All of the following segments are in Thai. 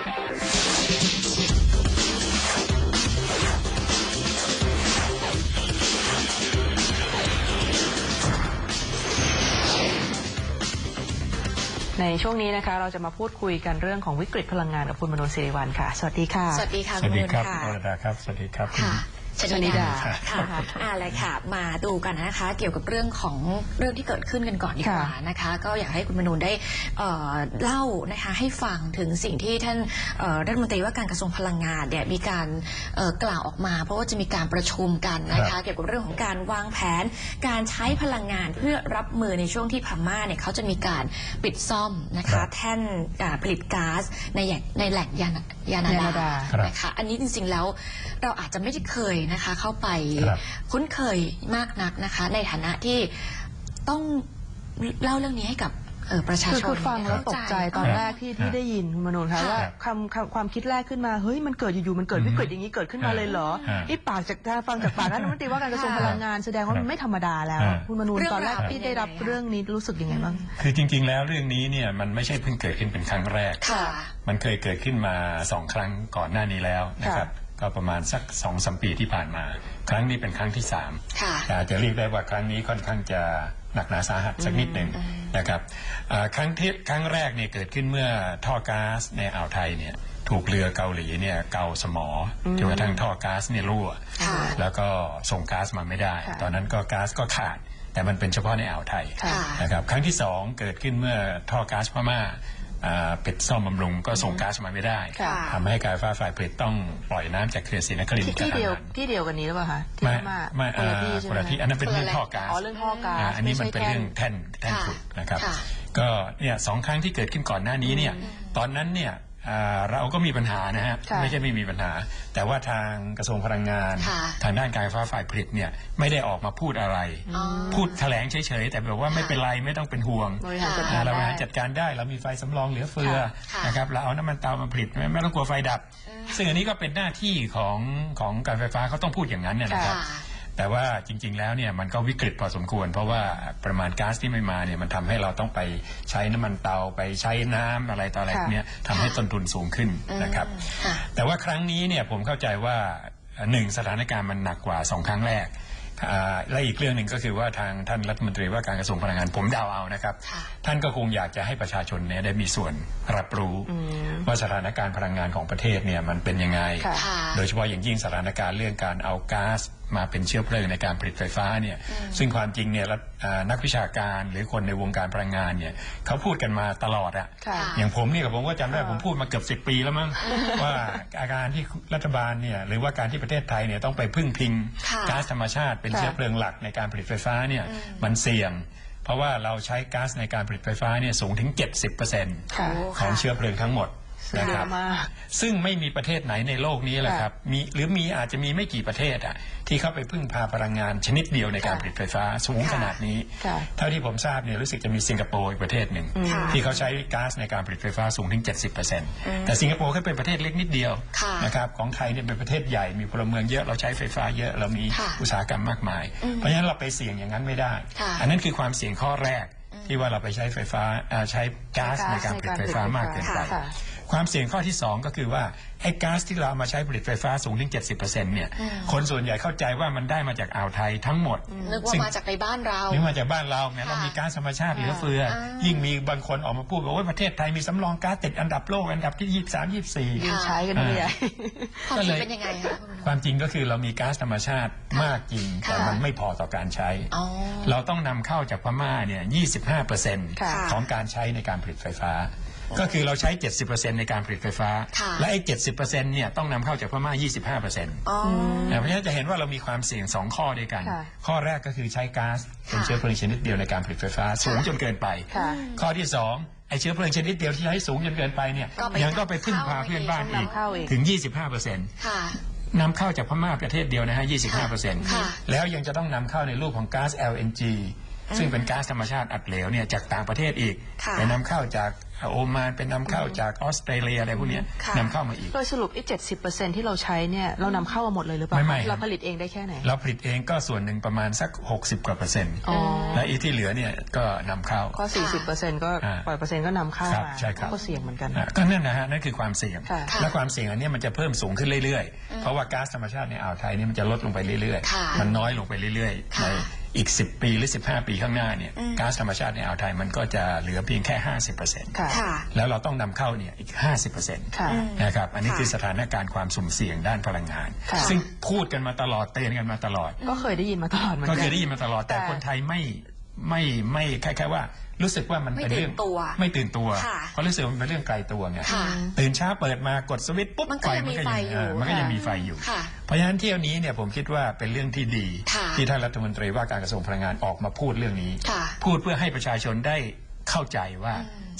ในช่วงนี้นะคะเราจะมาพูดคุยกันเรื่องของวิกฤตพลังงานกับคุณมโนสิริวัลค่ะ สวัสดีค่ะ สวัสดีค่ะสวัสดีครับณอรดาครับ สวัสดีครับคุณค่ะ ชชนินิดาดาค่ะอ่าเลยค่ะ มาดูกันนะคะ เกี่ยวกับเรื่องของเรื่องที่เกิดขึ้นกันก่อนดีกว่าค่ะนะคะ ก็อยากให้คุณมนูนได้เอ่อเล่านะคะให้ฟังถึงสิ่งที่ท่านเอ่อรัฐมนตรีว่าการกระทรวงพลังงานเนี่ยมีการเอ่อกล่าวออกมา เพราะว่าจะมีการประชุมกันนะครัคะบเกี่ยวกับเรื่องของการวางแผน การใช้พลังงานเพื่อรับมือในช่วงที่พม่าเนี่ยเขาจะมีการปิดซ่อมนะครัคะบแท่นอ่าผลิตก๊าซในแหล่งในแหล่งยานยานายานาดาดาครับนะคะอันนี้จริงๆแล้วเราอาจจะไม่ได้เคยนะคะเข้าไปครับคุ้นเคยมากนักนะคะ ในฐานะที่ต้องเล่าเรื่องนี้ให้กับเอ่อประชาคือชนคือฟังแล้วตกใจตอนแรกที่ครับที่ได้ยินคุณมโนค่ะค่ะว่าคำคำความคิดแรกขึ้นมาเฮ้ยมันเกิดอยู่ๆมันเกิดวิกฤตอย่างนี้เกิดขึ้นมาเลยเหรอฮะนี่ปากจากการฟังจากปากท่านรัฐมนตรีว่าการกระทรวงพลังงานแสดงว่ามันไม่ธรรมดาแล้วฮะคุณมนูนเรื่องตอนแรกราวที่ได้รับเป็นยังไงคะเรื่องนี้รู้สึกยังไงบ้างคือจริง ๆ แล้วเรื่องนี้เนี่ยมันไม่ใช่เพิ่งเกิดขึ้นเป็นครั้งแรกค่ะมันเคยเกิดขึ้นมาสองครั้งก่อนหน้านี้แล้วนะครับ ก็ประมาณสักสองสมปีที่ผ่านมา ครั้งนี้เป็นครั้งที่สามค่ะอาจจะเรียกได้ว่าครั้งนี้ค่อนข้างจะหนักหนาสาหัสสักนิดหนึ่งนะครับอ่าครั้งที่ครั้งแรกเนี่ยเกิดขึ้นเมื่อท่อก๊าซในอ่าวไทยเนี่ยถูกเรือเกาหลีเนี่ยเกาสมอจนกระทั่งท่อก๊าซเนี่ยรั่วค่ะแล้วก็ส่งก๊าซมาไม่ได้ค่ะตอนนั้นก็ก๊าซก็ขาด แต่มันเป็นเฉพาะในอ่าวไทยค่ะนะครับครั้งที่สองเกิดขึ้นเมื่อท่อก๊าซพม่า อ่าปิดซ่อมบำรุงก็ส่งก๊าซมาไม่ได้ค่ะทำให้การไฟฟ้าฝ่ายผลิตต้องปล่อยน้ำจากเขื่อนศรีนครินทที่ร์กระที่ทันเดียวหันที่เดียวกันนี้หรือเปล่าคะที่ไม่พม่าไม่คนละที่อ่าใช่คนไหมละที่อันนั้นเป็นเรื่องท่อก๊าซอ๋อเรื่องท่อก๊าซอ่าอันนี้มันเป็นไใช่เรื่องแท่แท่นแท่นค่ะขุดนะครับ ค่ะ ก็เนี่ยสองครั้งที่เกิดขึ้นก่อนหน้านี้เนี่ยตอนนั้นเนี่ยอ่า เราก็มีปัญหานะฮะค่ะไม่ใช่ไม่มีปัญหา แต่ว่าทางกระทรวงพลังงานค่ะทางด้านการไฟฟ้าฝ่ายผลิตเนี่ยไม่ได้ออกมาพูดอะไรอ๋อพูดแถลงเฉยๆแต่แบบว่าไม่เป็นไรไม่ต้องเป็นห่วงบริหารจัดอ่าการเราบริได้หารจัดการได้เรามีไฟสำรองเหลือเฟือค่ะนะครับเราเอาน้ำมันเตามาผลิตไม่ไม่ต้องกลัวไฟดับ ซึ่งอันนี้ก็เป็นหน้าที่ของของการไฟฟ้าเขาต้องพูดอย่างนั้นเนี่ยนะครับค่ะ แต่ว่าจริง ๆ แล้วเนี่ยมันก็วิกฤตพอสมควร เพราะว่าประมาณก๊าซที่ไม่มาเนี่ยมันทำให้เราต้องไปใช้น้ำมันเตาไปใช้น้ำอะไรต่ออะไรค่ะพวกเนี่ยทำให้ต้นทุนสูงขึ้นนะครับค่ะแต่ว่าครั้งนี้เนี่ยผมเข้าใจว่าหนึ่งสถานการณ์มันหนักกว่าสองครั้งแรกอ่าและอีกเรื่องหนึ่งก็คือว่าทางท่านรัฐมนตรีว่าการกระทรวงพลังงานผมเดาเอานะครับค่ะท่านก็คงอยากจะให้ประชาชนเนี่ยได้มีส่วนรับรู้ ว่าสถานการณ์พลังงานของประเทศเนี่ยมันเป็นยังไงค่ะค่ะโดยเฉพาะอย่างยิ่งสถานการณ์เรื่องการเอาก๊าซ มาเป็นเชื้อเพลิงในการผลิตไฟฟ้าเนี่ยซึ่งความจริงเนี่ยรัฐอ่านักวิชาการหรือคนในวงการพลังงานเนี่ยเขาพูดกันมาตลอดอะค่ะ อย่างผมเนี่ยกับผมก็จำได้ผมพูดมาเกือบสิปีแล้วมั้งว่าอาการที่รัฐบาลเนี่ยหรือว่าการที่ประเทศไทยเนี่ยต้องไปพึ่งพิงค่ะก๊าซธรรมชาติเป็นค่ะ เชื้อเพลิงหลักในการผลิตไฟฟ้าเนี่ยมันเสี่ยง เพราะว่าเราใช้ก๊าซในการผลิตไฟฟ้าเนี่ยสูงถึง 70%ค่ะโอ้ของเชื้อเพลิงทั้งหมดเย นะครัอะบมาก ซึ่งไม่มีประเทศไหนในโลกนี้แหละครับมีหรือมีอาจจะมีไม่กี่ประเทศอะที่เข้าไปพึ่งพาพลังงานชนิดเดียวในการค่ะผลิตไฟฟ้าสูงขนาดนี้ ค่ะ เท่าที่ผมทราบเนี่ยรู้สึกจะมีสิงคโปร์อีกประเทศหนึ่ง ค่ะ ที่เขาใช้ก๊าซในการผลิตไฟฟ้าสูงถึง 70%แต่สิงคโปร์แค่เป็นประเทศเล็กนิดเดียวค่ะนะครับของไทยเนี่ยเป็นประเทศใหญ่มีพลเมืองเยอะเราใช้ไฟฟ้าเยอะเรามีค่ะอุตสาหกรรมมากมาย เพราะฉะนั้นเราไปเสี่ยงอย่างนั้นไม่ได้ ค่ะ อันนั้นคือความเสี่ยงข้อแรก ที่ว่าเราไปใช้ไฟฟ้าอ่าใช้ก๊าซในการผลิตไฟฟ้ามากเกินไปค่ะความเสี่ยงข้อที่2ก็คือว่า ไอ้ก๊าซที่เราเอามาใช้ผลิตไฟฟ้าสูงถึง 70%เนี่ย คนส่วนใหญ่เข้าใจว่ามันได้มาจากอ่าวไทยทั้งหมด นึกว่าซึ่ง มาจากในบ้านเรา นึกมาจากบ้านเราแม้เรามีก๊าซธรรมชาติเหลือเฟือยิ่งมีบางคนออกมาพูดว่าโอ้ยประเทศไทยมีสำรองก๊าซติดอันดับโลกอันดับที่ 23 24 ยืนใช้กันไม่ใหญ่ความก็จเลริงยเป็นยังไงคะความจริงก็คือเรามีก๊าซธรรมชาติมากจริงแต่ค่ะมันไม่พอต่อการใช้ อ๋อ เราต้องนำเข้าจากพม่าเนี่ย 25%ค่ะ ของการใช้ในการผลิตไฟฟ้า ก็คือเราใช้ 70%ในการผลิตไฟฟ้า ค่ะ และไอ้ 70%เนี่ยต้องนำเข้าจากพม่า 25%อ๋อนะเพราะฉะนั้นจะเห็นว่าเรามีความเสี่ยง 2 ข้อด้วยกัน ค่ะ ข้อแรกก็คือใช้ก๊าซเป็นค่ะ เชื้อเพลิงชนิดเดียวในการผลิตไฟฟ้า สูงจนเกินไป ค่ะ ข้อที่2ไอ้เชื้อเพลิงชนิดเดียวที่ใช้สูงจนเกินไปเนี่ยก็ไปยังก็ไปพึ่งพาเพื่อนบ้านอีกนำเข้าอีก ถึง 25%ค่ะ นำเข้าจากพม่าประเทศเดียวนะฮะ 25%ค่ะ แล้วยังจะต้องนำเข้าในรูปของก๊าซ LNG ซึ่งเป็นก๊าซธรรมชาติอัดเหลวเนี่ยจากต่างประเทศอีกค่ะไปนำเข้าจาก โอมานเป็นนำเข้าจากออสเตรเลียอะไรพวกเนี้ยค่ะนำเข้ามาอีก โดยสรุปไอ้เจ็ดสิบเปอร์เซ็นที่เราใช้เนี่ยเรานำเข้ามาหมดเลยหรือเปล่าไม่ไม่ เราผลิตเองได้แค่ไหนเราผลิตเองก็ส่วนหนึ่งประมาณสัก 60 กว่าเปอร์เซ็นต์ อ๋อและอีกที่เหลือเนี่ยก็นำเข้า ก็สี่สิบเปอร์เซ็นก็อ่าปล่อยเปอร์เซ็นต์ก็นำเข้าครับมาใช่ครับ ก็เสี่ยงเหมือนกัน อะก็นั่นนะฮะนั่นคือความเสี่ยง ค่ะ และความเสี่ยงอันเนี้ยมันจะเพิ่มสูงขึ้นเรื่อยๆ เพราะว่าก๊าซธรรมชาติในอ่าวไทยนี่มันจะลดลงไปเรื่อยค่ะๆ มันน้อยลงไปเรื่อยๆค่ะใน อีก 10 ปีหรือ 15 ปีข้างหน้าเนี่ยก๊าซธรรมชาติในอ่าวไทยมันก็จะเหลือเพียงแค่ 50%ค่ะค่ะแล้วเราต้องนำเข้าเนี่ยอีก 50%ค่ะนะครับอันนี้ค่ะคือสถานการณ์ความสุ่มเสี่ยงด้านพลังงานค่ะซึ่งพูดกันมาตลอดเตือนกันมาตลอด ก็เคยได้ยินมาตลอดเหมือนก็กันเคยได้ยินมาตลอดแต่แต่คนไทยไม่ไม่ไม่คล้ายๆว่า รู้สึกว่ามันเป็นไม่ตื่นเรื่องตัว ไม่ตื่นตัวค่ะเพราะรู้สึกว่ามันเป็นเรื่องไกลตัวไงค่ะ ตื่นเช้าเปิดมากดสวิตช์ปุ๊บมันก็ยังมีไฟอยู่เมันก็ยังค่ะมีไฟอยู่ ค่ะ เพราะฉะนั้นเที่ยวนี้เนี่ยผมคิดว่าเป็นเรื่องที่ดี ค่ะที่ท่านรัฐมนตรีว่าการกระทรวงพลังงานออกมาพูดเรื่องนี้ ค่ะ พูดเพื่อให้ประชาชนได้ เข้าใจว่า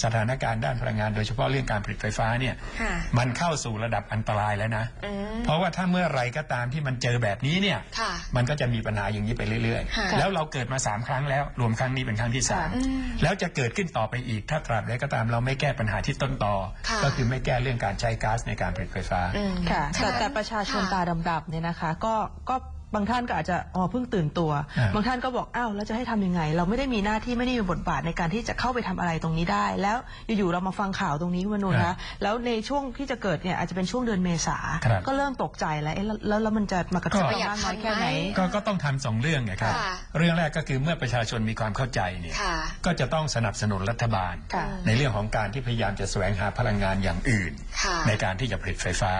สถานการณ์ด้านพลังงานโดยเฉพาะเรื่องการผลิตไฟฟ้าเนี่ยค่ะมันเข้าสู่ระดับอันตรายแล้วนะ อืม เพราะว่าถ้าเมื่อไหรก็ตามที่มันเจอแบบนี้เนี่ยค่ะมันก็จะมีปัญหาอย่างนี้ไปเรื่อยค่ะ ๆ แล้วเราเกิดมาสามครั้งแล้ว รวมครั้งนี้เป็นครั้งที่สามค่ะแล้วจะเกิดขึ้นต่อไปอีกถ้าตราบใดก็ตามเราไม่แก้ปัญหาที่ต้นตอค่ะ ก็คือไม่แก้เรื่องการใช้ก๊าซในการผลิตไฟฟ้า อืมค่ะฉะแต่นั้นแต่ประชาชนค่ะ ตาดำๆเนี่ยนะคะ ก็ก็ บางท่านก็อาจจะอ๋อเพิ่งตื่นตัว อ่า บางท่านก็บอกอ้าวแล้วจะให้ทำยังไง เราไม่ได้มีหน้าที่ไม่ได้มีบทบาทในการที่จะเข้าไปทำอะไรตรงนี้ได้ แล้วอยู่ๆเรามาฟังข่าวตรงนี้คุณมนุนครัคะบแล้วในช่วงที่จะเกิดเนี่ยอาจจะเป็นช่วงเดือนเมษาครับ ก็เริ่มตกใจแล้วเอ๊ะแล้วแล้วแล้วมันจะมากระทบก็เรามากน้อยแค่ไหน ก็ก็ต้องทำสองเรื่องไงครับ ค่ะ เรื่องแรกก็คือเมื่อประชาชนมีความเข้าใจเนี่ยค่ะ ก็จะต้องสนับสนุนรัฐบาล ค่ะ ในเรื่องของการที่พยายามจะแสวงหาพลังงานอย่างอื่น ค่ะ ในการที่จะผลิตไฟฟ้า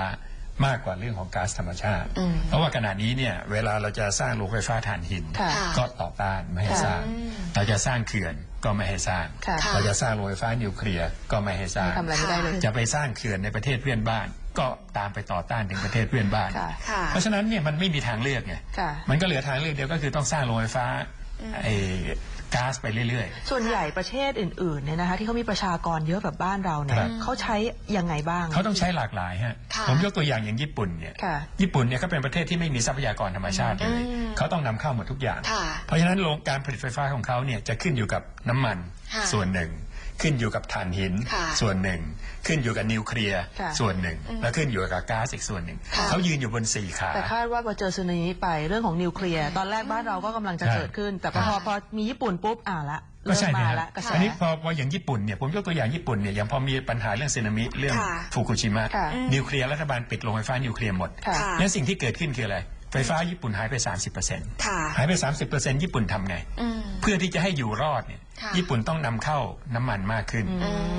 มากกว่าเรื่องของก๊าซธรรมชาติ เพราะว่าขณะนี้เนี่ยเวลาเราจะสร้างโรงไฟฟ้าถ่านหินค่ะก็ต่อต้านไม่ให้ค่ะสร้าง เราจะสร้างเขื่อนก็ไม่ให้สร้างค่ะค่ะเราจะสร้างโรงไฟฟ้านิวเคลียร์ก็ไม่ให้สร้างทำอะไรไม่ได้เลยจะไปสร้างเขื่อนในประเทศเพื่อนบ้าน ก็ตามไปต่อต้านถึงประเทศเพื่อนบ้านค่ะค่ะเพราะฉะนั้นเนี่ยมันไม่มีทางเลือกไงค่ะมันก็เหลือทางเลือกเดียวก็คือต้องสร้างโรงไฟฟ้าไอ้ ก๊าซไปเรื่อย ส่วนใหญ่ประเทศอื่นๆเนี่ยนะคะที่เขามีประชากรเยอะแบบบ้านเราเนี่คยรับเขาใช้ยังไงบ้าง ๆ เขาต้องใช้หลากหลายฮะ ค่ะผมยกตัวอย่างอย่างญี่ปุ่นเนี่ย ค่ะ ญี่ปุ่นเนี่ยเขาเป็นประเทศที่ไม่มีทรัพยากรธรรมชาติเลย อืม เขาต้องนำเข้าหมดทุกอย่าง ค่ะ เพราะฉะนั้นโรงการผลิตไฟฟ้าของเขาเนี่ยจะขึ้นอยู่กับน้ำมันค่ะ ส่วนหนึ่ง ขึ้นอยู่กับถ่านหินค่ะส่วนหนึ่ง ขึ้นอยู่กับนิวเคลียร์ค่ะส่วนหนึ่งและขึ้นอยู่กับก๊าซอีกส่วนหนึ่งค่ะ เขายืนอยู่บนสี่ขา แต่คาดว่าพอเจอสึนามิไปเรื่องของนิวเคลียร์ ตอนแรกบ้านเราก็กำลังจะใช่ เกิดขึ้น แต่พอค่ะพอมีญี่ปุ่นปุ๊บอ่าละก็เริ่มใช่มานะละกระแส อันนี้พอพออย่างญี่ปุ่นเนี่ยผมยกตัวอย่างญี่ปุ่นเนี่ยอย่างพอมีปัญหาเรื่องสึนามิเรื่องค่ะฟุกุชิมะค่ะ นิวเคลียร์รัฐบาลปิดโรงไฟฟ้านิวเคลียร์หมด ค่ะ ค่ะ แล้วสิ่งที่เกิดขึ้นคืออะไร ไฟฟ้าญี่ปุ่นหายไป 30%ค่ะ หายไป 30%ญี่ปุ่นทำไง อืม เพื่อที่จะให้อยู่รอดเนี่ยค่ะญี่ปุ่นต้องนำเข้าน้ำมันมากขึ้น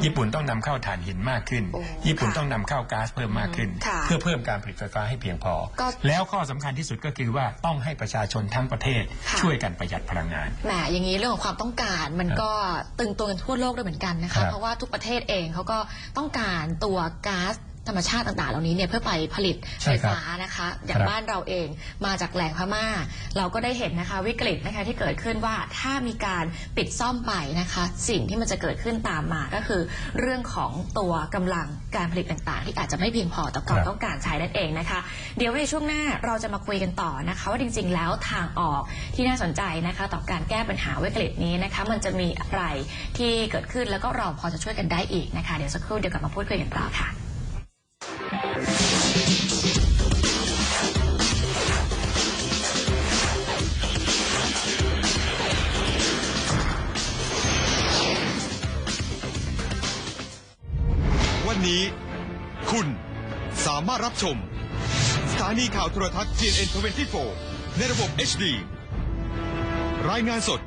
ญี่ปุ่นต้องนำเข้าถ่านหินมากขึ้น โอ้ญี่ปุ่นค่ะต้องนำเข้าก๊าซเพิ่มมากขึ้น ค่ะเพื่อเพิ่มการผลิตไฟฟ้าให้เพียงพอ ก็แล้วข้อสำคัญที่สุดก็คือว่าต้องให้ประชาชนทั้งประเทศค่ะ ช่วยกันประหยัดพลังงาน แหมอย่างนี้เรื่องของความต้องการมันก็ตึงตัวกันทั่วโลกด้วยเหมือนกันนะครัคะ บเพราะว่าทุกประเทศเองเขาก็ต้องการตัวก๊าซ ธรรมชาติต่างๆ เหล่านี้เนี่ยเพื่อไปผลิตใช่ไฟครับฟ้านะคะ อย่างครับ บ้านเราเองมาจากแหล่งพม่า เราก็ได้เห็นนะคะวิกฤตนะคะที่เกิดขึ้นว่าถ้ามีการปิดซ่อมไปนะคะ สิ่งที่มันจะเกิดขึ้นตามมาก็คือ เรื่องของตัวกำลังการผลิตต่างๆ ที่อาจจะไม่เพียงพอต่อความครับ ต้องการใช้นั่นเองนะคะ เดี๋ยวในช่วงหน้าเราจะมาคุยกันต่อนะคะ ว่าจริงๆ แล้วทางออกที่น่าสนใจนะคะ ต่อการแก้ปัญหาวิกฤตนี้นะคะ มันจะมีอะไรที่เกิดขึ้นแล้วก็เราพอจะช่วยกันได้อีกนะคะ เดี๋ยวสักครู่เดี๋ยวกลับมาพูดคุยกันต่อค่ะ วันนี้ คุณสามารถรับชม สถานีข่าวโทรทัศน์ GNN 24ในระบบ HD รายงานสด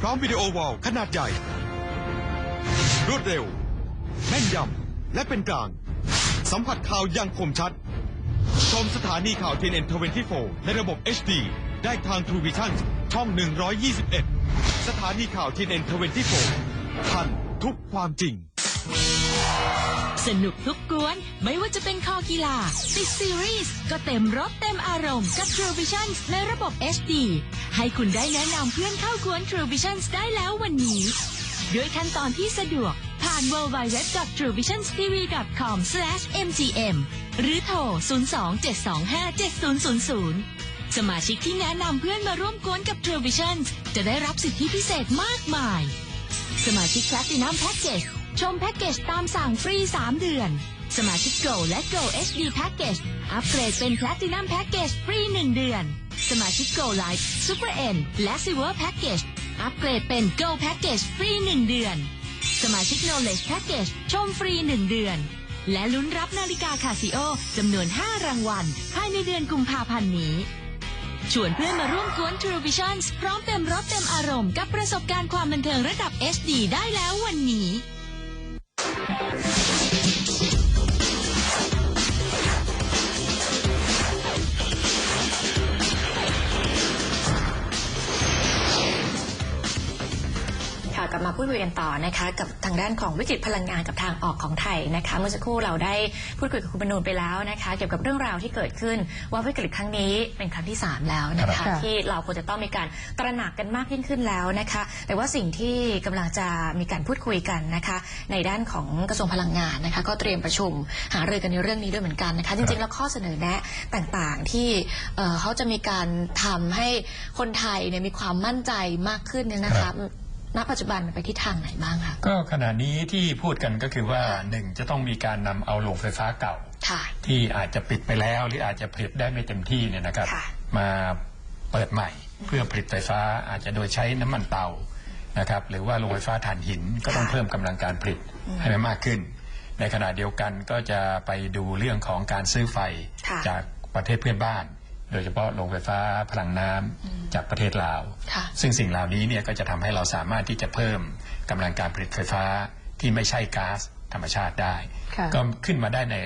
พร้อมวิดีโอวอลขนาดใหญ่ รวดเร็ว แม่นยำ และเป็นกลาง สัมผัสข่าวอย่างคมชัด ชมสถานีข่าว TNN 24 ในระบบ HD ได้ทาง True Vision ช่อง 121 สถานีข่าว TNN 24 ทันทุกความจริง สนุกทุกกวน ไม่ว่าจะเป็นคอกีฬาติดซีรีส์ก็เต็มรถเต็มอารมณ์กับ True Vision ในระบบ HD ให้คุณได้แนะนำเพื่อนเข้ากวน True Vision ได้แล้ววันนี้ ด้วยขั้นตอนที่สะดวกาน www.truevisiontv.com/mgm หรือโทร 02-725-7000 สมาชิกที่แนะนำเพื่อนมาร่วมกวนกับ True Vision จะได้รับสิทธิพิเศษมากมาย สมาชิก Platinum Package ชมแพ็กเกจตามสั่งฟรี 3 เดือน สมาชิก Go และ Go HD Package อัปเกรดเป็น Platinum Package ฟรี 1 เดือน สมาชิก Go Life Super N และ Silver Package อัปเกรดเป็น Go Package ฟรี 1 เดือน สมาชิก Knowledge Package ชมฟรี 1 เดือน และลุ้นรับนาฬิกาคาซิโอจำนวน 5 รางวัล ภายในเดือนกุมภาพันธ์นี้ ชวนเพื่อนมาร่วมกวน True Visions พร้อมเต็มรถเต็มอารมณ์กับประสบการณ์ความบันเทิงระดับ HD ได้แล้ววันนี้ ดคุยกันต่อนะคะกับทางด้านของวิกฤตพลังงานกับทางออกของไทยนะคะเมื่อสักครู่เราได้พูดคุยกับคุณบรรนูนไปแล้วนะคะ เกี่ยวกับเรื่องราวที่เกิดขึ้นว่าวิกฤตครั้งนี้เป็นครั้งที่ 3 แล้วนะครัคะบที่เราควรจะต้องมีการตระหนักกันมากยิ่งขึ้นแล้วนะคะ แต่ว่าสิ่งที่กำลังจะมีการพูดคุยกันนะคะ ในด้านของกระทรวงพลังงานนะคะ ก็เตรียมประชุมหารือกันในเรื่องนี้ด้วยเหมือนกันนะคะ จริงๆแล้วข้อเสนอแนะต่างๆที่เอ่อเขาจะมีการทำให้คนไทยเนี่ยมีความมั่นใจมากขึ้นเนี่ยนะคะ ณปัจจุบันมันไปทิศทางไหนบ้างคะก็ขณะนี้ที่พูดกันก็คือว่าหนึ่งจะต้องมีการนำเอาโรงไฟฟ้าเก่าค่ะที่อาจจะปิดไปแล้วหรืออาจจะผลิตได้ไม่เต็มที่เนี่ยนะครับค่ะมาเปิดใหม่เพื่อผลิตไฟฟ้าอาจจะโดยใช้น้ำมันเตานะครับหรือว่าโรงไฟฟ้าถ่านหินก็ต้องค่ะเพิ่มกำลังการผลิตให้มันมากขึ้น ในขณะเดียวกันก็จะไปดูเรื่องของการซื้อไฟค่ะจากประเทศเพื่อนบ้าน โดยเฉพาะโรงไฟฟ้าพลังน้ำจากประเทศลาวค่ะซึ่งสิ่งเหล่านี้เนี่ยก็จะทำให้เราสามารถที่จะเพิ่มกำลังการผลิตไฟฟ้าที่ไม่ใช่ก๊าซ ธรรมชาติได้ ค่ะ ก็ขึ้นมาได้ใน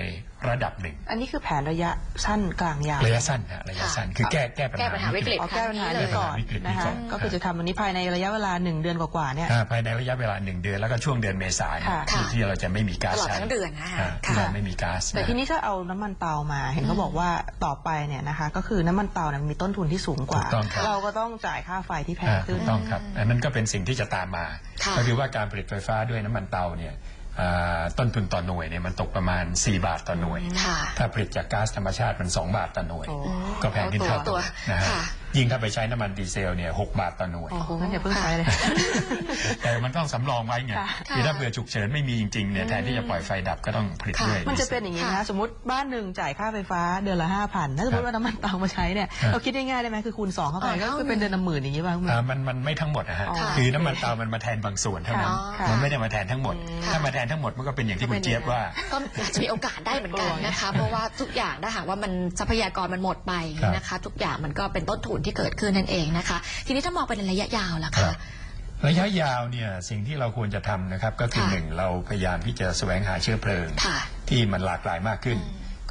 ระดับหนึ่ง อันนี้คือแผนระยะสั้นกลางยาว ระยะสั้นฮะระยะสั้นคือแก้แก้ปัญแก้หาปัญหาวิกฤต เอาแก้ปัญหานี้ก่อนวิกฤตนี้นะคะ ก่อนก็คือจะทำอันนี้ภายในระยะเวลาหนึ่งเดือนกว่าๆเนี่ย อ่าภายในระยะเวลาหนึ่งเดือนแล้วก็ช่วงเดือนเมษายนค่ะ ที่ที่เราจะไม่มีก๊าซตลอดใช้ทั้งเดือนนะคะอ่าค่ะที่เราไม่มีก๊าซแต่นะทีนี้ถ้าเอาน้ำมันเตามา เห็นเขาบอกว่าต่อไปเนี่ยนะคะ ก็คือน้ำมันเตาเนี่ยมันมีต้นทุนที่สูงกว่าถูกต้องครับ เราก็ต้องจ่ายค่าไฟที่แพงอ่าขึ้ถูน กต้องครับ อันนั้นก็เป็นสิ่งที่จะตามมา ค่ะ ก็คือว่าการผลิตไฟฟ้าด้วยน้ำมันเตาเนี่ยอ่า ต้นทุนต่อหน่วยเนี่ยมันตกประมาณ 4 บาทต่อหน่วยค่ะถ้าผลิตจากก๊าซธรรมชาติมัน 2 บาทต่อหน่วยโอ้ก็แพงขึ้นเอาเท่าตัตัววนะฮะค่ะยิ่งถ้าไปใช้น้ำมันดีเซลเนี่ยหกบาทต่อหน่วย โอ้โหงั้นอย่าเพิ่งใช้เลย แต่มันต้องสำรองไว้ไงค่ะ คือถ้าเผื่อฉุกเฉินไม่มีจริงๆเนี่ยแทนที่จะปล่อยไฟดับก็ต้องผลิตค่ะด้วย มันจะเป็นอย่างนี้นะคะสมมติบ้านหนึ่งจ่ายค่าไฟฟ้าเดือนละห้าพันถ้าสมมติว่าน้ำมันเตามาใช้เนี่ย ครับเราคิดได้ง่ายได้ไหมคือคูณสองเข้าไปอ๋อก็เท่าคือเป็นเดือนละหมื่นอย่างนี้ป่ะคุณหมออ่ามันมันไม่ทั้งหมดนะฮะ อ๋อคือน้ำมันเตามันมาแทนบางส่วนเท่านั้น ค่ะ มันไม่ได้มาแทนทั้งหมด ค่ะ ถ้ามาแทนทั้งหมดมันก็เป็นอย่างที่คุณเจี๊ยบว่า ก็อาจจะมีโอกาสได้เหมือนกันนะคะ เพราะว่าทุกอย่างถ้าหากว่ามันทรัพยากรมันหมดไปครับ นะคะ ทุกอย่างมันก็เป็นต้นทุนที่เกิดขึ้นนั่นเองนะคะ ทีนี้ถ้ามองไปในระยะยาวล่ะครัคะบระยะยาวเนี่ยสิ่งที่เราควรจะทำนะครับ ก็คือค่ะ หนึ่งเราพยายามที่จะแสวงหาเชื้อเพลิง ค่ะ ที่มันหลากหลายมากขึ้น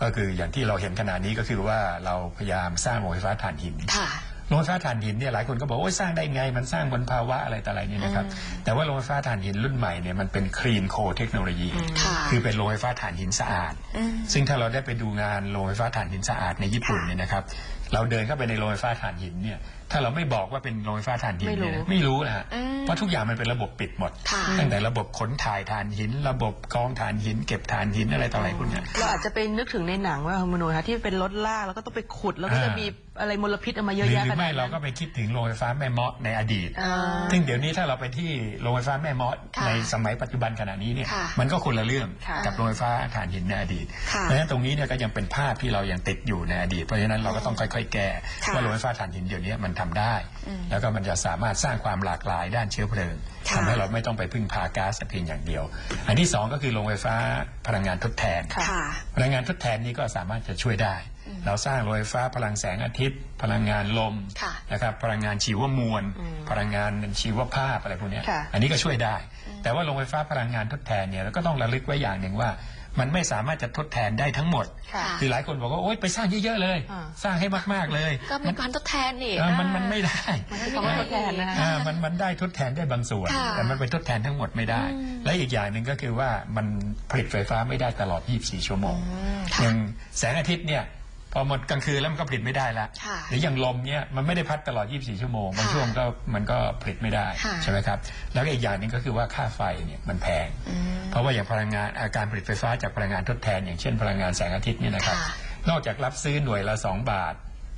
ก็คืออย่างที่เราเห็นขณะนี้ก็คือว่าเราพยายามสร้างโรงไฟฟ้าถ่านหิน ค่ะ โรงไฟฟ้าถ่านหินเนี่ยหลายคนก็บอกว่าโอ้ยสร้างได้ไง มันสร้างบนภาวะอะไรต่ออะไรเนี่ยนะครับแต่ว่าโรงไฟฟ้าถ่านหินรุ่นใหม่เนี่ยมันเป็นคลีนโคเทคโนโลยี ค่ะคือเป็นโรงไฟฟ้าถ่านหินสะอาดอืมซึ่งถ้าเราได้ไปดูงานโรงไฟฟ้าถ่านหินสะอาดในญี่ปุ่นค่ะเนี่ยนะครับ เราเดินเข้าไปในโรงไฟฟ้าถ่านหินเนี่ย ถ้าเราไม่บอกว่าเป็นโรงไฟฟ้าถ่านหินเนี่ยนะไม่รู้นะฮะอืมเพราะทุกอย่างมันเป็นระบบปิดหมดค่ะตั้งแต่ระบบขนถ่ายถ่านหิน ระบบกรองถ่านหิน เก็บถ่านหินอะไรต่ออะไรพวกเนี้ย เราอาจจะไปนึกถึงในหนังว่าคุณมโนคะที่เป็นรถลากแล้วก็ต้องไปขุดแล้วก็จะอ่ามีมีอะไรมลพิษออกมาหเยรือะอแยะหรืขอนาไม่ดเรานั้น ก็ไปคิดถึงโรงไฟฟ้าแม่เมาะในอดีต อ่า ซึ่งเดี๋ยวนี้ถ้าเราไปที่โรงไฟฟ้าแม่เมาะค่ะในสมัยปัจจุบันขณะนี้เนี่ยค่ะมันก็คนละเรื่องค่ะกับโรงไฟฟ้าถ่านหินในอดีตค่ะเพราะฉะนั้นตรงนี้เนี่ยก็ยังเป็นภาพที่เรายังติดอยู่ในอดีต เพราะฉะนั้นเราก็ต้องค่อยๆแก้ค่ะว่าโรงไฟฟ้าถ่านหินเดี๋ยวนี้มันทำได้ แล้วก็มันจะสามารถสร้างความหลากหลายด้านเชื้อเพลิงค่ะทำให้เราไม่ต้องไปพึ่งพาก๊าซแต่เพียงอย่างเดียว อันที่สองก็คือโรงไฟฟ้าพลังงานทดแทนค่ะค่ะพลังงานทดแทนนี้ก็สามารถจะช่วยได้ เราสร้างโรงไฟฟ้าพลังแสงอาทิตย์ พลังงานลมค่ะนะครับพลังงานชีวมวล พลังงานชีวภาพอะไรพวกเนี้ยค่ะอันนี้ก็ช่วยได้ แต่ว่าโรงไฟฟ้าพลังงานทดแทนเนี่ยเราก็ต้องระลึกไว้อย่างหนึ่งว่า มันไม่สามารถจะทดแทนได้ทั้งหมด ค่ะ คือหลายคนบอกว่าโอ๊ยไปสร้างเยอะๆเลย อ่า สร้างให้มากๆเลยก็มีการทดแทนนี่ เออมันมันไม่ได้ มันไม่คำว่าทดแทนนะคะอ่ามันมันได้ทดแทนได้บางส่วน ค่ะแต่มันไปทดแทนทั้งหมดไม่ได้และอีกอย่างหนึ่งก็คือว่ามันผลิตไฟฟ้าไม่ได้ตลอด 24 ชั่วโมงค่ะอย่างแสงอาทิตย์เนี่ย พอหมดกลางคืนแล้วมันก็ผลิตไม่ได้ละค่ะหรืออย่างลมเนี่ยมันไม่ได้พัดตลอด 24 ชั่วโมงบางค่ะช่วงก็มันก็ผลิตไม่ได้ค่ะใช่ไหมครับแล้วก็อีกอย่างหนึ่งก็คือว่าค่าไฟเนี่ยมันแพงเพราะว่าอย่างพลังงานอาการผลิตไฟฟ้าจากพลังงานทดแทน อย่างเช่นพลังงานแสงอาทิตย์เนี่ยนะครับ ค่ะ นอกจากรับซื้อหน่วยละ 2 บาท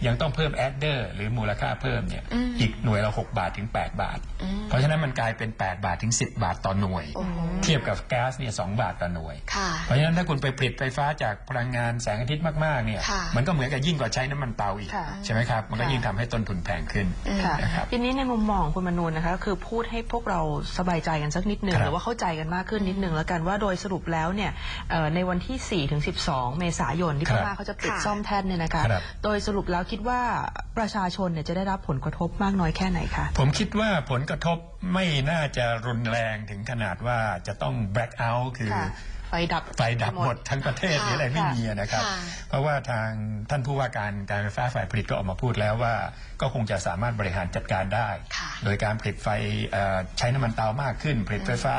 ยังต้องเพิ่มแอดเดอร์หรือมูลค่าเพิ่มเนี่ยอืมอีกหน่วยละ6บาทถึง 8 บาทอืมเพราะฉะนั้นมันกลายเป็น 8 บาทถึง 10 บาทต่อหน่วยโอ้โหเทียบกับแก๊สเนี่ยสบาทต่อหน่วยค่ะเพราะฉะนั้นถ้าคุณไปผลิตไฟฟ้าจากพลังงานแสงอาทิตย์มากๆเนี่ยค่ะมันก็เหมือนกับยิ่งกว่าใช้น้ำมันเตาอีกค่ะใช่ไหมครับมันก็ค่ะยิ่งทำให้ต้นทุนแพงขึ้นค่ะนะครับทีนี้ในมุมมองของคุณมนูนนะคะคือพูดให้พวกเราสบายใจกันสักนิดหนึ่งครับหรือว่าเข้าใจกันมากขึ้นนิดหนึ่งแล้วกันว่าโดยสรุปแล้วเนี่ยเอ่อในวันที่4ถึง12 เมษายนที่คพรับม่าเขาจะปิดค่ะซ่อมแท่นเนี่ยนะคะครับโดยสรุปแล้วคิดว่าประชาชนเนี่ยจะได้รับผลกระทบมากน้อยแค่ไหนคะ ผมคิดว่าผลกระทบไม่น่าจะรุนแรงถึงขนาดว่าจะต้อง black out คือ ค่ะ ไฟดับ ไฟดับหมดทั้งประเทศหรืออะไรไม่ค่ะมีนะครับค่ะเพราะว่าทางท่านผู้ว่าการการไฟฟ้าฝ่ายผลิตก็ออกมาพูดแล้วว่า ก็คงจะสามารถบริหารจัดการได้ค่ะโดยการผลิตไฟเอ่อใช้น้ำมันเตามากขึ้น ผลิตไฟฟ้า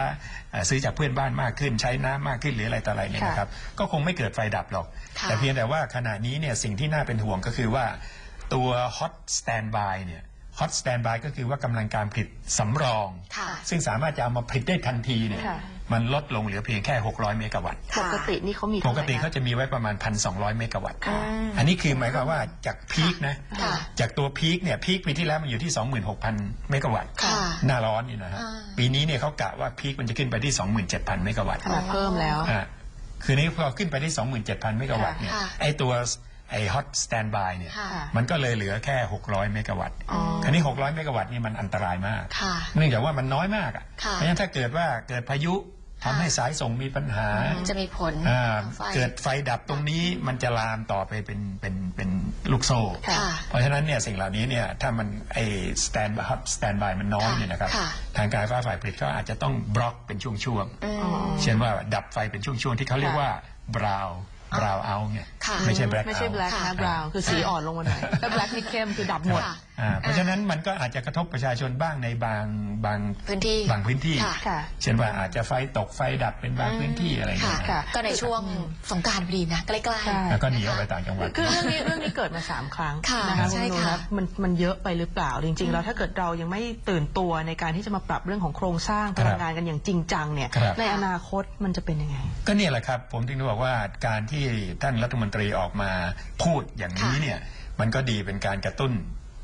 เอ่อซื้อจากเพื่อนบ้านมากขึ้น ใช้น้ำมากขึ้นหรืออะไรต่ออะไรเนี่ยค่ะนะครับ ก็คงไม่เกิดไฟดับหรอกค่ะแต่เพียงแต่ว่าขณะนี้เนี่ยสิ่งที่น่าเป็นห่วงก็คือว่าตัว hot standby เนี่ย hot standby ก็คือว่ากำลังการผลิตสำรองค่ะซึ่งสามารถจะเอามาผลิตได้ทันทีเนี่ยค่ะ มันลดลงเหลือเพียงแค่ 600 เมกะวัตต์ปกตินี่เขามีปเท่าไหกร่ตินะเขาจะมีไว้ประมาณ 1,200 เมกะวัตต์ค่ะอันนี้คือหมายความว่าจากพีคนะค่ะจากตัวพีคเนี่ยพีคปีที่แล้วมันอยู่ที่ 26,000 เมกะวัตต์ค่ะหน้าร้อนนี่นะฮะอ่าปีนี้เนี่ยเขากะว่าพีคมันจะขึ้นไปที่ 27,000 เมกะวัตต์ขนาดเพิ่มแล้วอะคือนี้พอขึ้นไปที่ 27,000 เมกะวัตต์เนี่ยค่ะไอตัวไอฮอตสแตนบายเนี่ยค่ะมันก็เลยเหลือแค่ 600 เมกะวัตต์อ๋อคราวนี้ 600 เมกะวัตต์นี่มันอันตรายมากค่ะเนื่องจากว่ามันน้อยมากอะค่ะเพราะฉะนั้นถ้าเกิดว่าเกิดพายุ ทำให้สายส่งมีปัญหาจะมีผลอ่าไฟเกิดไฟดับตรงนี้มันจะลามต่อไปเป็นเป็นเป็นลูกโซ่ค่ะค่ะเพราะฉะนั้นเนี่ยสิ่งเหล่านี้เนี่ยถ้ามันไอสแตนบายสแตนบายมันน้อยค่ะเนี่ยนะครับค่ะทางการไฟฟ้าฝ่ายผลิตก็อาจจะต้องบล็อกเป็นช่วงอืมๆเช่นว่าดับไฟเป็นช่วงๆที่เขาเรียกว่าบราว บราวเอาเนี่ยค่ะไม่ใช่แบล็คไม่ใช่ black ค่ะนะ brown คือสีอ่อนลงมาหน่อยถ้า black นี่เข้มคือดับหมดค่ะอ่าเพราะฉะนั้นมันก็อาจจะกระทบประชาชนบ้างในบางบางพื้นที่บางพื้นที่ค่ะค่ะเช่นว่าอาจจะไฟตกไฟดับเป็นบางพื้นที่อะไรอย่างค่ะเงี้ยค่ะก็ในช่วงสงกรารพอดีนะใกล้ใช่ๆแล้วก็หนีออกไปต่างจังหวัดคือเรื่องนี้เรื่องนี้เกิดมาสามครั้งค่ะนะคะใช่คุณนุค่ะนะมันมันเยอะไปหรือเปล่าจริงๆแล้วถ้าเกิดเรายังไม่ตื่นตัวในการที่จะมาปรับเรื่องของโครงสร้างพลังงานกันอย่างจริงจังเนี่ยครับในอนาคตมันจะเป็นยังไง ก็เนี่ยแหละครับผมถึงได้บอกว่าการที่ท่านรัฐมนตรีออกมาพูดอย่างนี้เนี่ยมันก็ดีเป็นการกระตุ้น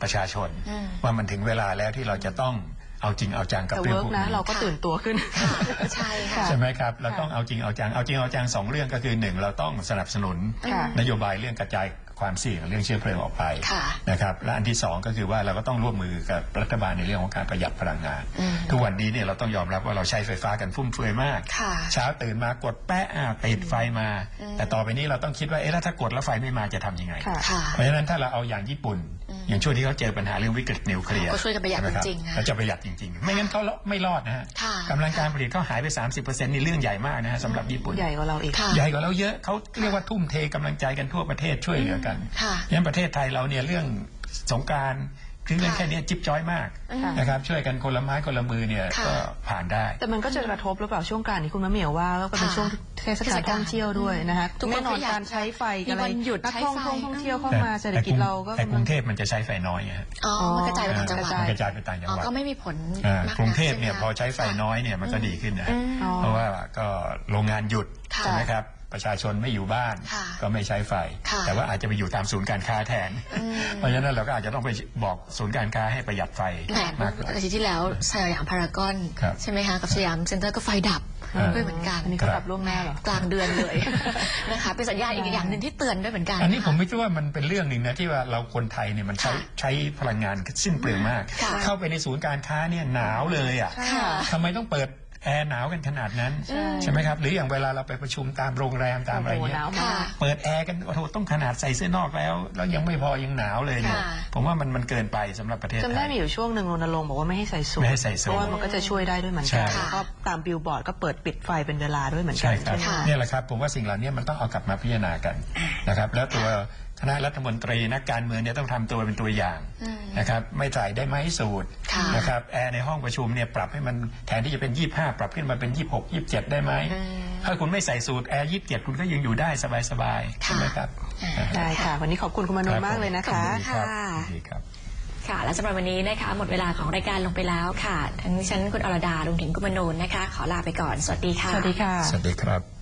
ประชาชนอืมว่ามันถึงเวลาแล้วที่เราจะต้องเอาจริงเอาจังกับแต่เรื่องเวิร์พกวกนะนี้เราก็ตื่นตัวขึ้นค่ะใช่ค่ะใช่ไหมครับเราต้องเอาจริงเอาจังเอาจริงเอาจังสองเรื่องก็คือหนึ่งเราต้องสนับสนุนค่ะนโยบายเรื่องกระจาย ความเสี่ยงเรื่องเชื้อเพลิงออกไปค่ะนะครับและอันที่สองก็คือว่าเราก็ต้องร่วมมือกับรัฐบาลในเรื่องของการประหยัดพลังงานอืมทุกวันนี้เนี่ยเราต้องยอมรับว่าเราใช้ไฟฟ้ากันฟุ่มเฟือยมากค่ะเช้าตื่นมากดแปะอ่าติดไฟมา แต่ต่อไปนี้เราต้องคิดว่าเอ๊ะแล้วถ้ากดแล้วไฟไม่มาจะทำยังไงค่ะค่ะเพราะฉะนั้นถ้าเราเอาอย่างญี่ปุ่นอย่างช่วงที่เขาเจอปัญหาเรื่องวิกฤตนิวเคลียร์ก็ช่วยกันประหยัดใช่ไมคบจริงๆนะเราจะประหยัดจริงๆ ไม่งั้นเขาไม่รอดนะฮะค่ะกำลังการผลิตเขาหายไป 30%นี่เรื่องใหญ่มากนะฮะสำหรับญี่ปุ่นใหญ่กว่าเราอีกค่ะใหญ่กว่าเราเยอะเขาเรียกว่าทุ่มเทกำลังใจกันทั่วประเทศช่วยเหลือกันค่ะยันประเทศไทยเราเนี่ยเรื่องสงกราร คือเรื่องค่ะแค่เนี้ยจิ๊บจ้อยมากค่ะนะครับช่วยกันคนละไม้คนละมือเนี่ยค่ะ ก็ผ่านได้ แต่มันก็จะกระทบหรือเปล่าช่วงกลางนี้คุณมะเหมียวว่าก็เป็นค่ะช่วงเทศกาลท่องเที่ยวด้วยนะคะทุกคนแน่นอนก็อยากการใช้ไฟกับอะไรมีวันหยุดนักใช้ท่องไฟท่องท่องเที่ยวเข้ามาเศรษฐกิจแต่เราก็แต่กำกลัรุงงเทพมันจะใช้ไฟน้อยฮะอ๋อมันกระจายไปต่างจังหวัดกระจายมันกระจายไปต่างจังอ๋อหวัดก็ไม่มีผลอ่ามากกรุงเทพใช่ไหมเนี่ยคะพอใช้ไฟน้อยเนี่ยมันก็ดีขึ้นนะฮะอืมเพราะว่าก็โรงงานหยุดค่ะ ใช่ไหมครับ ประชาชนไม่อยู่บ้านค่ะก็ไม่ใช้ไฟ ค่ะแต่ว่าอาจจะไปอยู่ตามศูนย์การค้าแทน อืม เพราะฉะนั้นเราก็อาจจะต้องไปบอกศูนย์การค้าให้ประหยัดไฟแหมมากกว่า อาทิตย์ที่แล้วสยามพารากอน ครับใช่ไหมคะ กับสยามเซ็นเตอร์ก็ไฟดับอ่า ด้วยเหมือนกัน อันนี้ก็ปรับล่วงหน้าเหรอ กลางเดือนเลย นะคะเป็นสัญญาณอีกอย่างหนึ่งที่เตือนด้วยเหมือนกันอันนี้ผมค่ะไม่คิดว่ามันเป็นเรื่องหนึ่งนะที่ว่าเราคนไทยเนี่ยมันใช้ค่ะใช้พลังงานสิ้นเปลืองมาก ค่ะ เข้าไปในศูนย์การค้าเนี่ยหนาวเลยอะใช่ค่ะ ทำไมต้องเปิด แอร์หนาวกันขนาดนั้น ใช่ ใช่ไหมครับ หรืออย่างเวลาเราไปประชุมตามโรงแรมตามอะไรโอ้โหเงี้หนาวยมาค่ะกเปิดแอร์กันโอ้โหต้องขนาดใส่เสื้อนอกแล้ว แล้วยังไม่พอยังหนาวเลยเนี่ยค่ะ ผมว่ามันมันเกินไปสำหรับประเทศจำไทได้ย มีอยู่ช่วงหนึ่งรณรงค์บอกว่าไม่ให้ใส่สูทไม่ให้ใส่สูทเพราะว่ามันก็จะช่วยได้ด้วยเหมือนใช่ กันแล้วก็ตามบิลบอร์ดก็เปิดปิดไฟเป็นเวลาด้วยเหมือนกัใช่ครับไหมะเนี่ยแหละครับ ผมว่าสิ่งเหล่านี้มันต้องเอากลับมาพิจารณากันนะครับ แล้วตัว คณะรัฐมนตรีนักการเมืองเนี่ยต้องทำตัวเป็นตัวอย่างอืมนะครับไม่ใส่ได้ไหมสูตรค่ะนะครับแอร์ในห้องประชุมเนี่ยปรับให้มันแทนที่จะเป็น 25 ปรับขึ้นมาเป็น 26 27 ได้ไหมอืมถ้าคุณไม่ใส่สูตรแอร์27คุณก็ยังอยู่ได้สบายๆใช่ไหมครับได้ค่ะ วันนี้ขอบคุณคุณมนูนมากเลยนะคะขอบณรับค่ะยินดีครับค่ะและสำหรับวันนี้นะคะหมดเวลาของรายการลงไปแล้วค่ะ ทั้งดิฉันคุณอรดารวมถึงกุมโนนนะคะ ขอลาไปก่อน สวัสดีค่ะ สวัสดีค่ะ สวัสดีครับ